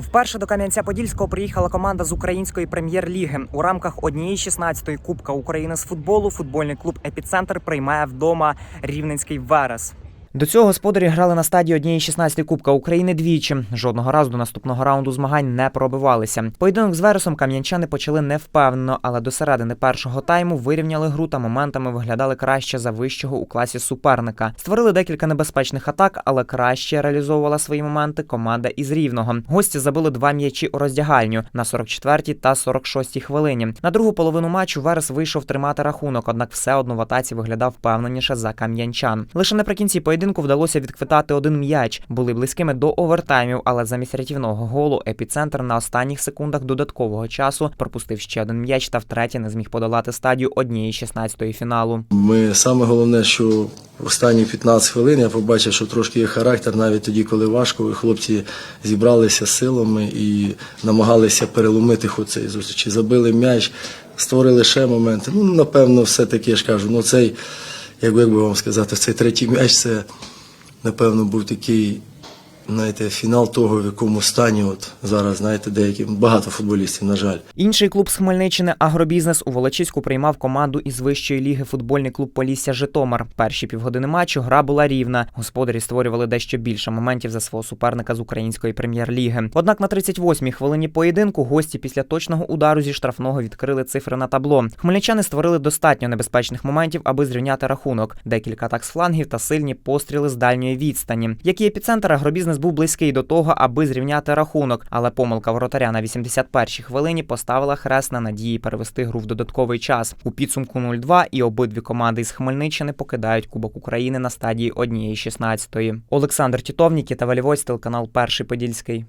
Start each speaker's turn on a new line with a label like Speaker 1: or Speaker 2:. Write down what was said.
Speaker 1: Вперше до Кам'янця-Подільського приїхала команда з української прем'єр-ліги. У рамках однієї 16-ї Кубка України з футболу футбольний клуб Епіцентр приймає вдома Рівненський Верес. До цього господарі грали на стадії однієї 16 Кубка України двічі. Жодного разу до наступного раунду змагань не пробивалися. Поєдинок з Вересом кам'янчани почали невпевнено, але до середини першого тайму вирівняли гру та моментами виглядали краще за вищого у класі суперника. Створили декілька небезпечних атак, але краще реалізовувала свої моменти команда із рівного. Гості забили два м'ячі у роздягальню на 44-й та 46-й хвилині. На другу половину матчу Верес вийшов тримати рахунок, однак все одно в атаці виглядав впевненіше за кам'янчан. Лише наприкінці поєдинку вдалося відквитати один м'яч. Були близькими до овертаймів, але замість рятівного голу епіцентр на останніх секундах додаткового часу пропустив ще один м'яч та втретє не зміг подолати стадію однієї 16-ї фіналу.
Speaker 2: Ми саме головне, що останні 15 хвилин я побачив, що трошки є характер, навіть тоді, коли важко, і хлопці зібралися силами і намагалися переломити ход цієї зустрічі. Забили м'яч, створили ще моменти. Ну, напевно, все-таки я ж кажу, ну цей, як би вам сказати, цей третій м'яч це, напевно, був такий. Знаєте, фінал того, в якому стані от зараз, знаєте, деякі багато футболістів, на жаль.
Speaker 1: Інший клуб з Хмельниччини Агробізнес у Волочиську приймав команду із вищої ліги футбольний клуб Полісся Житомир. Перші півгодини матчу гра була рівна. Господарі створювали дещо більше моментів за свого суперника з української прем'єр-ліги. Однак на 38-й хвилині поєдинку гості після точного удару зі штрафного відкрили цифри на табло. Хмельничани створили достатньо небезпечних моментів, аби зрівняти рахунок. Декілька атак з флангів та сильні постріли з дальньої відстані. Як і епіцентр, агробізнес був близький до того, аби зрівняти рахунок, але помилка воротаря на 81-й хвилині поставила хрест на надії перевести гру в додатковий час. У підсумку 0-2 і обидві команди із Хмельниччини покидають Кубок України на стадії однієї 16-ї. Олександр Тітовнікі та телеканал Перший Подільський.